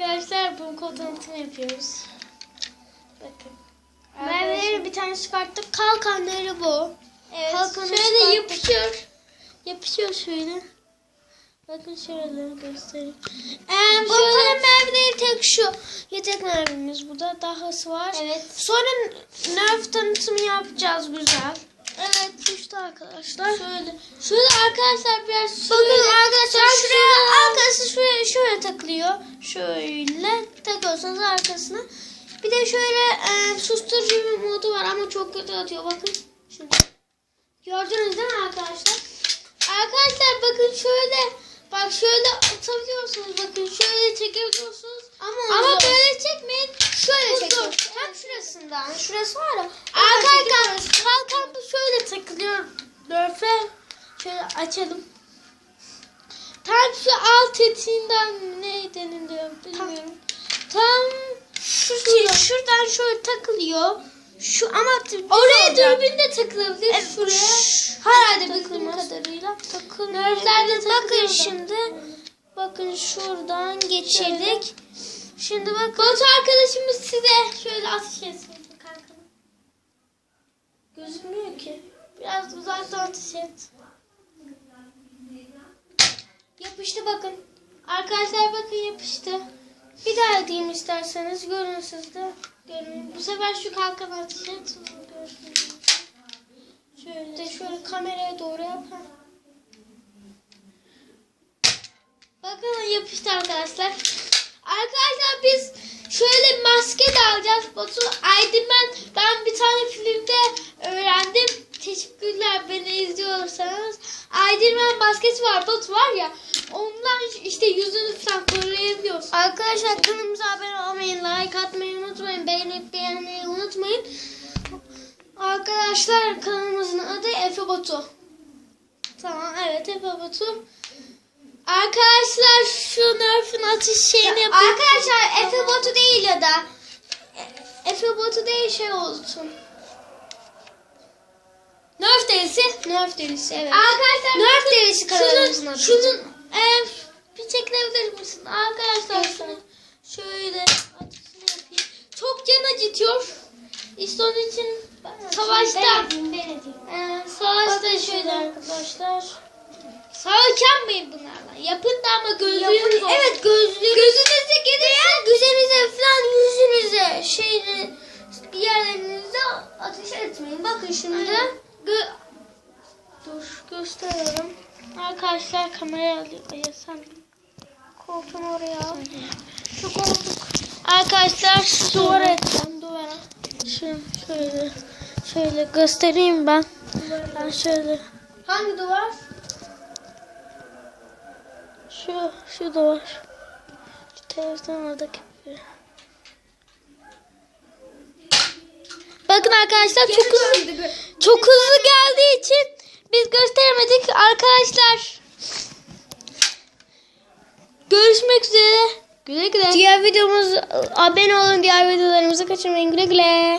Arkadaşlar bu kod tanıtımı yapıyoruz. Bakın. Merve'leri bir tane çıkarttık. Kalkanları bu. Evet. Kalkanı Şöyle yapışıyor. Yapışıyor şöyle. Bakın şöyle göstereyim. Ee, Bu şöyle- tane mermileri tek şu. Yedek mermimiz burada. Dahası var. Evet. Sonra nerf tanıtımı yapacağız güzel. Evet işte arkadaşlar. Şöyle. Şöyle arkadaşlar biraz Bakın şöyle. arkadaşlar Ben şuraya şuraya- arkası şuraya şöyle takılıyor. Şöyle takıyorsanız arkasına. Bir de şöyle e, susturucu bir modu var ama çok kötü atıyor bakın. Şimdi. Gördünüz değil mi arkadaşlar? Arkadaşlar bakın şöyle bak şöyle atabiliyorsunuz bakın şöyle çekebiliyorsunuz. Ama, ama böyle çekmeyin. Şöyle zor. Tam şurasından. Şurası var ya. Arkadaşlar, kalkan bu şöyle takılıyor. Dörfe şöyle açalım. Tam şu alt etiğinden ne deniliyor bilmiyorum. Tam şu şuradan şöyle takılıyor. Şu ama Oraya dürbün de takılabilir. Evet, Şuraya. Herhalde bildiğim kadarıyla. Takılmıyor. Nerfler de Bakın şimdi. Bakın şuradan geçirdik. Şimdi bakın. Batu arkadaşımız size şöyle ateş etsin kankamı. Gözükmüyor ki. Biraz uzaktan ateş et. Yapıştı bakın. Arkadaşlar bakın yapıştı. Bir daha edeyim isterseniz. Görün siz de. Görün. Bu sefer şu kalkan. Görsün. Şöyle de şöyle kameraya doğru yapalım. Bakın yapıştı arkadaşlar. Arkadaşlar biz şöyle maske de alacağız. Batu Aydınman ben bir tane filmde öğrendim. Teşekkürler beni izliyorsanız. Aydınman maskesi var Batu var ya. Ondan işte yüzünü falan koruyabiliyorsun. Arkadaşlar kanalımıza abone olmayı, like atmayı unutmayın. Beğenip beğenmeyi unutmayın. Arkadaşlar kanalımızın adı Efe Batu. Tamam evet Efe Batu. Arkadaşlar şu Nerf'in atış şeyini yapayım. Arkadaşlar Efe botu değil ya da Efe botu değil şey olsun. Nerf delisi. Nerf delisi evet. Arkadaşlar Nerf delisi kanalımızın adı. şunun e, bir çekilebilir misin? Arkadaşlar şunu şöyle atışını yapayım. Çok can acıtıyor. İşte onun için savaşta Ben edeyim, ben edeyim. e, savaşta şöyle arkadaşlar. Savaşamayın bunlarla. Yapın da ama gözlüğünüz Yapın, olsun. evet, gözlüğünüz. Gözünüze gelirse üzerinize falan yüzünüze şeyini bir yerlerinize ateş etmeyin. Bakın şimdi. Gö Dur gösteriyorum. Arkadaşlar kameraya alayım. Ay, sen koltuğunu oraya al. Şu koltuk. Arkadaşlar duvara edeceğim duvara. Şöyle, şöyle, göstereyim ben. Ben şöyle. Hangi duvar? Şu, şu da var. Şu televizyon oradaki. Bakın arkadaşlar çok hızlı, çok hızlı geldiği için biz gösteremedik. Arkadaşlar görüşmek üzere. Güle güle. Diğer videomuz abone olun. Diğer videolarımızı kaçırmayın. Güle güle.